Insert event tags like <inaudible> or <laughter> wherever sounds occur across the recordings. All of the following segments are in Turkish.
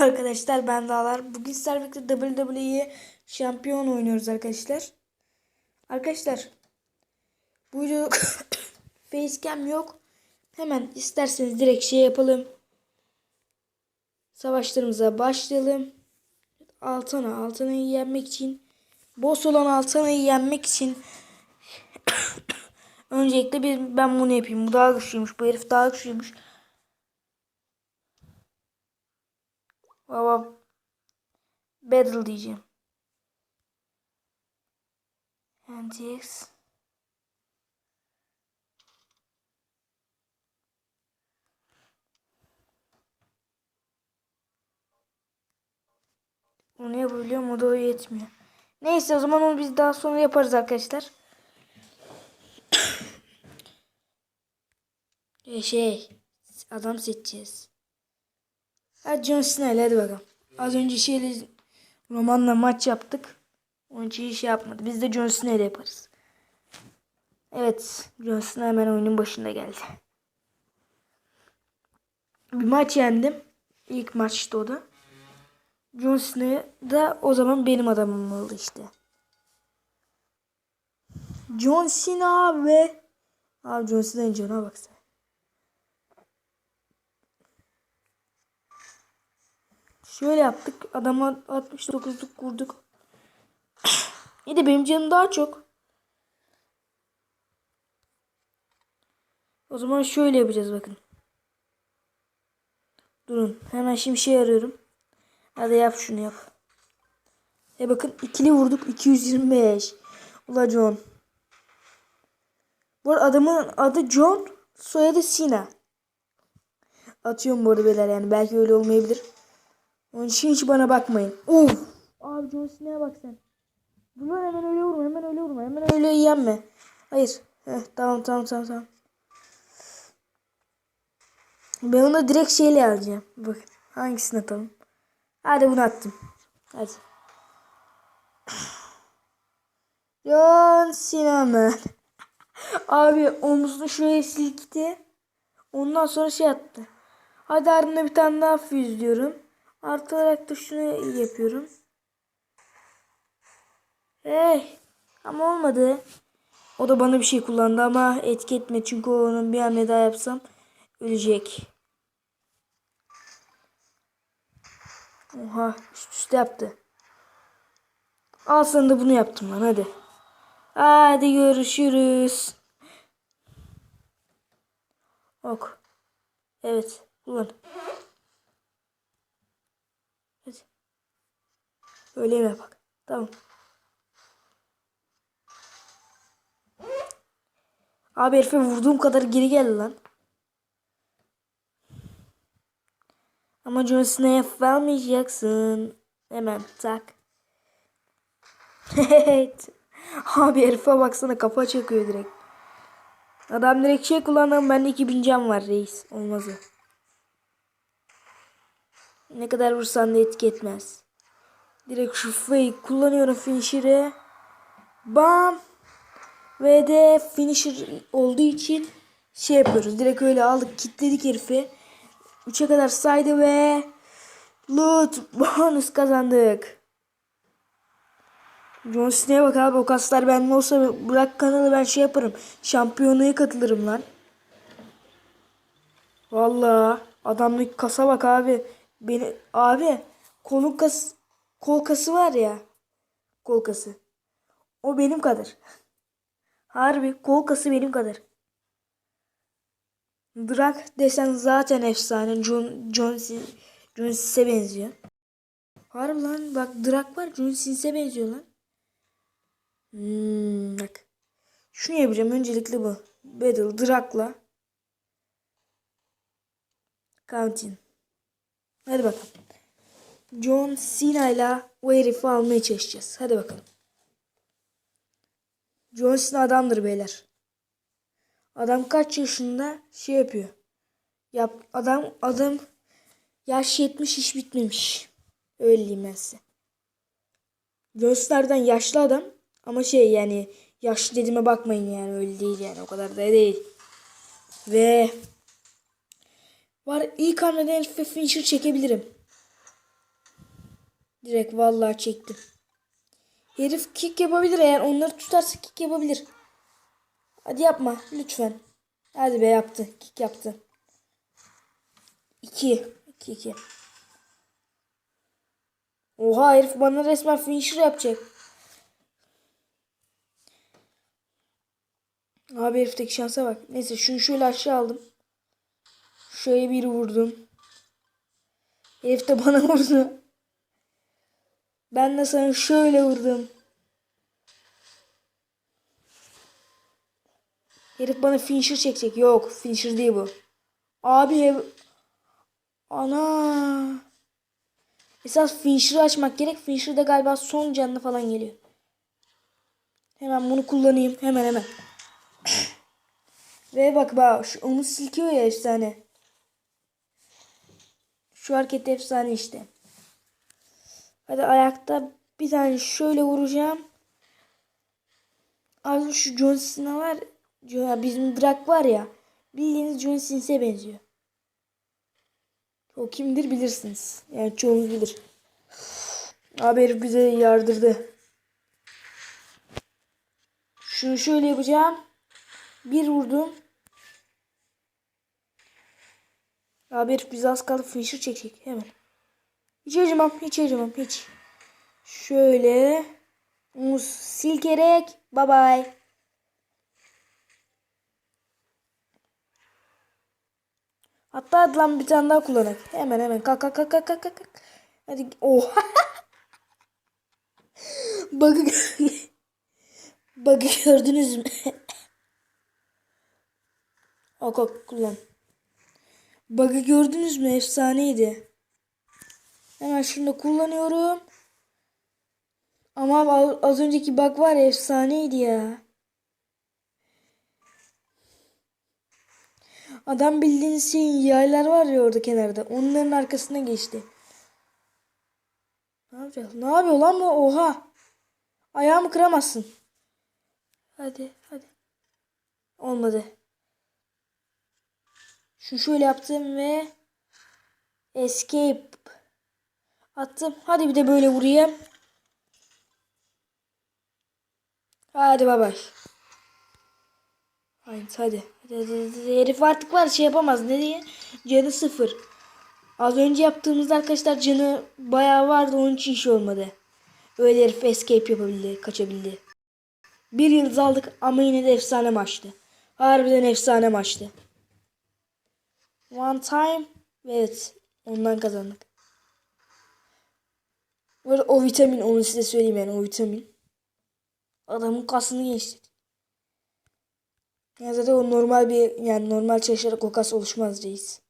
<laughs> Arkadaşlar ben Dağlar. Bugün birlikte WWE şampiyon oynuyoruz arkadaşlar. Arkadaşlar bu video <coughs> facecam yok. Hemen isterseniz direkt şey yapalım. Savaşlarımıza başlayalım. Altana, Altana'yı yenmek için boss olan Altana'yı yenmek için <coughs> öncelikle bir ben bunu yapayım. Bu daha güçlüymüş. Bu herif daha güçlüymüş. Baba battle diyeceğim. NTX Onu yapabiliyorum o da yetmiyor. Neyse o zaman onu biz daha sonra yaparız arkadaşlar. <coughs> Şey adam seçeceğiz. Hadi John Cena ile hadi bakalım. Az önce şeyle romanla maç yaptık. Onun için hiç şey yapmadı. Biz de John Cena ile yaparız. Evet. John Cena hemen oyunun başında geldi. Bir maç yendim. İlk maçta o da. John Cena da o zaman benim adamım oldu işte. John Cena ve Abi John Cena'nın canına baksana. Şöyle yaptık. Adama 69'luk vurduk. İyi de benim canım daha çok. O zaman şöyle yapacağız bakın. Durun. Hemen şimdi şey arıyorum. Hadi yap şunu yap. E bakın ikili vurduk 225. Ula John. Bu adamın adı John. Soyadı Sina. Atıyorum bu arada beyler yani belki öyle olmayabilir. Onun için hiç bana bakmayın. Uf. Abi John Cena'ya bak sen. Bunlar hemen öyle vurma, hemen öyle vurma, hemen öyle yenme. Hayır. Heh, tamam tamam tamam tamam. Ben onu direkt şeyle alacağım. Bak hangisini atalım. Hadi bunu attım. Hadi. <clears throat> John Cena. <laughs> Abi omzunu şuraya silkti. Ondan sonra şey attı. Hadi ardına bir tane daha füz diyorum. Artı olarak da şunu yapıyorum. Hey. Ama olmadı. O da bana bir şey kullandı ama etki etme. Çünkü onun bir hamle daha yapsam ölecek. Oha üst üste yaptı. Al da bunu yaptım lan hadi. Hadi görüşürüz. Ok. Evet. Ulan. Hadi. Öyle mi bak. Tamam. Abi herife vurduğum kadar geri geldi lan. Ama John Cena'ya vermeyeceksin. Hemen tak. <laughs> Abi herife baksana kafa çakıyor direkt. Adam direkt şey kullandım bende 2000 can var reis. Olmaz o. Ne kadar vursan da etki etmez. Direkt şu fake kullanıyorum finisher'ı. Bam. Ve de finisher olduğu için şey yapıyoruz. Direkt öyle aldık kilitledik herifi. 3'e kadar saydı ve loot <laughs> bonus kazandık. John Cena'ya bak abi o kaslar bende olsa bırak kanalı ben şey yaparım. Şampiyonluğa katılırım lan. Vallahi adamlık kasa bak abi. Beni abi kolun kas kol kası var ya. Kol kası. O benim kadar. Harbi kol kası benim kadar. Drak desen zaten efsane. John John John Sins'e benziyor. Harbi lan bak Drak var John Sins'e benziyor lan. Hmm, bak. Şunu yapacağım öncelikle bu. Battle Drak'la. Counting. Hadi bakalım. John Cena ile o almaya çalışacağız. Hadi bakalım. John Cena adamdır beyler. Adam kaç yaşında şey yapıyor. Yap adam adam yaş 70 iş bitmemiş. Öyle ben size. John Cena'dan yaşlı adam ama şey yani yaşlı dediğime bakmayın yani öyle değil yani o kadar da değil. Ve var ilk hamleden herife finisher çekebilirim. Direkt vallahi çektim. Herif kick yapabilir eğer onları tutarsa kick yapabilir. Hadi yapma lütfen. Hadi be yaptı. Kick yaptı. 2. 2 2. Oha herif bana resmen finisher yapacak. Abi herifteki şansa bak. Neyse şunu şöyle aşağı aldım. Şöyle bir vurdum. Herif de bana vurdu. Ben de sana şöyle vurdum. Herif bana finisher çekecek. Yok finisher değil bu. Abi. Ana. Esas finisher'ı açmak gerek. Finisher de galiba son canlı falan geliyor. Hemen bunu kullanayım. Hemen hemen. Ve bak bak şu onu silkiyor ya efsane. Şu hareket efsane işte. Hadi ayakta bir tane şöyle vuracağım. Abi şu John Cena var. Bizim Drak var ya. Bildiğiniz John Cena'ya benziyor. O kimdir bilirsiniz. Yani çoğunuz bilir. Abi herif bize yardırdı. Şunu şöyle yapacağım. Bir vurdum. Abi herif bize az kaldı finisher çekecek hemen. Hiç acımam, hiç acımam, hiç. Şöyle. Muz silkerek. Bye bye. Hatta hadi lan bir tane daha kullanak. Hemen hemen kalk kalk kalk kalk kalk kalk. Hadi. <laughs> Bug'ı gö- <laughs> Bug'ı gördünüz mü? <laughs> Kalk kalk kullan. Bug'ı gördünüz mü? Efsaneydi. Hemen şunu kullanıyorum. Ama az- önceki bug var efsaneydi ya. Adam bildiğiniz şeyin yaylar var ya orada kenarda. Onların arkasına geçti. Ne yapacağız? Ne yapıyor lan bu? Oha. Ayağımı kıramazsın. Hadi hadi. Olmadı. Şu şöyle yaptım ve escape attım. Hadi bir de böyle vurayım. Hadi bay bay. Haydi hadi. Hadi, hadi, hadi. Herif artık var şey yapamaz. Ne diye? Canı sıfır. Az önce yaptığımızda arkadaşlar canı bayağı vardı onun için iş olmadı. Öyle herif escape yapabildi, kaçabildi. Bir yıldız aldık ama yine de efsane maçtı. Harbiden efsane maçtı. One time. Evet. Ondan kazandık. Bu arada o vitamin onu size söyleyeyim yani o vitamin. Adamın kasını genişlet. Ya zaten o normal bir yani normal çalışarak o kas oluşmaz reis.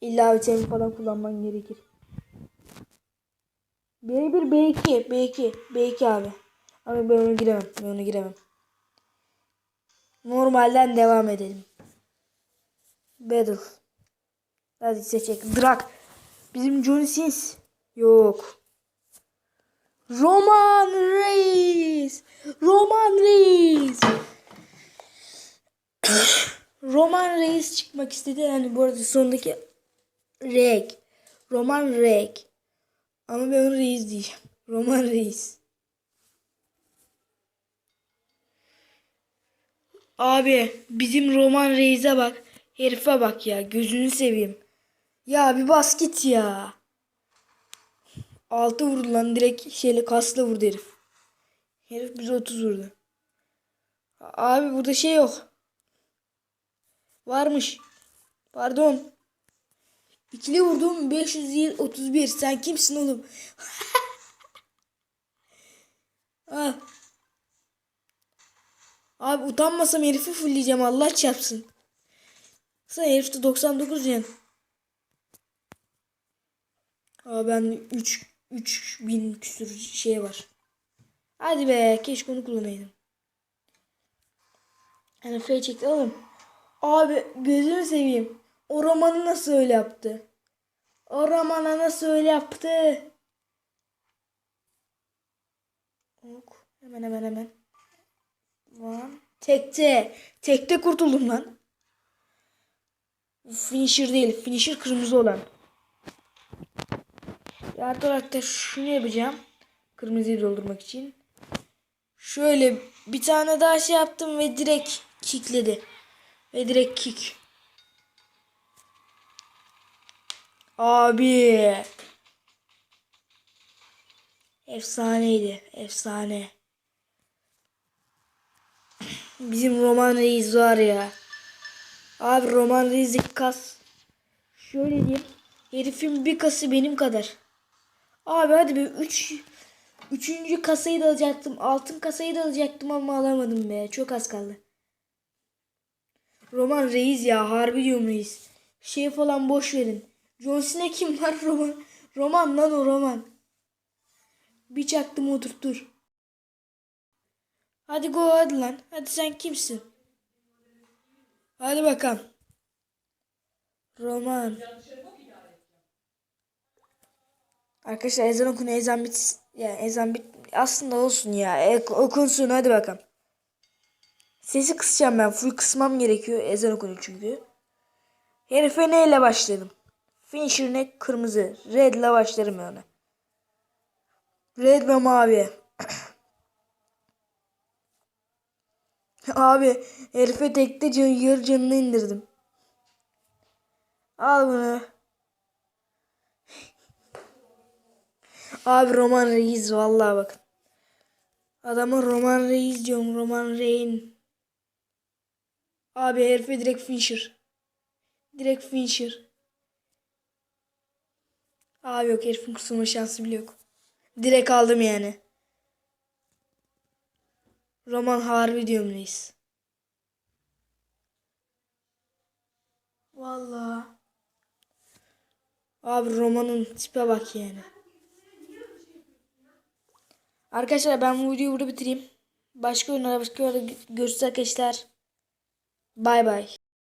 İlla vitamin falan kullanman gerekir. B1 B2 B2 B2 abi. Ama ben ona giremem. Ben ona giremem. Normalden devam edelim. Battle. Hadi seçecek. Drak. Bizim Johnny Sins. Yok. Roman Reis. Roman Reis. <coughs> Roman Reis çıkmak istedi. Yani bu arada sondaki Rek. Roman Rek. Ama ben onu Reis diyeceğim. Roman Reis. Abi bizim Roman Reis'e bak. Herife bak ya. Gözünü seveyim. Ya bir bas git ya. Altı vurdu lan direkt şeyle kasla vurdu herif. Herif bize 30 vurdu. Abi burada şey yok. Varmış. Pardon. İkili vurdum 531. Sen kimsin oğlum? Al. <laughs> Abi utanmasam herifi fullleyeceğim Allah çarpsın. Sen herifte 99 yen. Aa ben 3 3000 küsür şey var. Hadi be keşke onu kullanaydım. Yani free çekti oğlum. Abi gözünü seveyim. O romanı nasıl öyle yaptı? O romana nasıl öyle yaptı? Ok. Hemen hemen hemen. One. Tekte. Tekte kurtuldum lan. Finisher değil. Finisher kırmızı olan. Artı olarak şunu yapacağım. Kırmızıyı doldurmak için. Şöyle bir tane daha şey yaptım ve direkt kickledi. Ve direkt kick. Abi. Efsaneydi. Efsane. Bizim Roman Reis var ya. Abi Roman Reis'lik kas. Şöyle diyeyim. Herifin bir kası benim kadar. Abi hadi be 3 Üçüncü kasayı da alacaktım. Altın kasayı da alacaktım ama alamadım be. Çok az kaldı. Roman Reis ya. Harbi diyorum Reis. Şey falan boş verin. John Cena kim var <laughs> Roman? Roman lan o Roman. Bir çaktım oturtur. Hadi go hadi lan. Hadi sen kimsin? Hadi bakalım. Roman. Arkadaşlar ezan okunu ezan bit ya ezan bit aslında olsun ya e, okunsun hadi bakalım. Sesi kısacağım ben full kısmam gerekiyor ezan okunu çünkü. Herife neyle başladım? Finisher ne? Kırmızı. Red ile başlarım yani. Red ve mavi. <coughs> Abi herife tekte can, yarı canını indirdim. Al bunu. Abi Roman Reis vallahi bakın. Adama Roman Reis diyorum Roman Reign. Abi herife direkt finisher. Direkt finisher. Abi yok herifin kurtulma şansı bile yok. Direkt aldım yani. Roman harbi diyorum reis. Vallahi. Abi romanın tipe bak yani. Arkadaşlar ben bu videoyu burada bitireyim. Başka oyunlara başka oyunlarda görüşürüz arkadaşlar. Bay bay.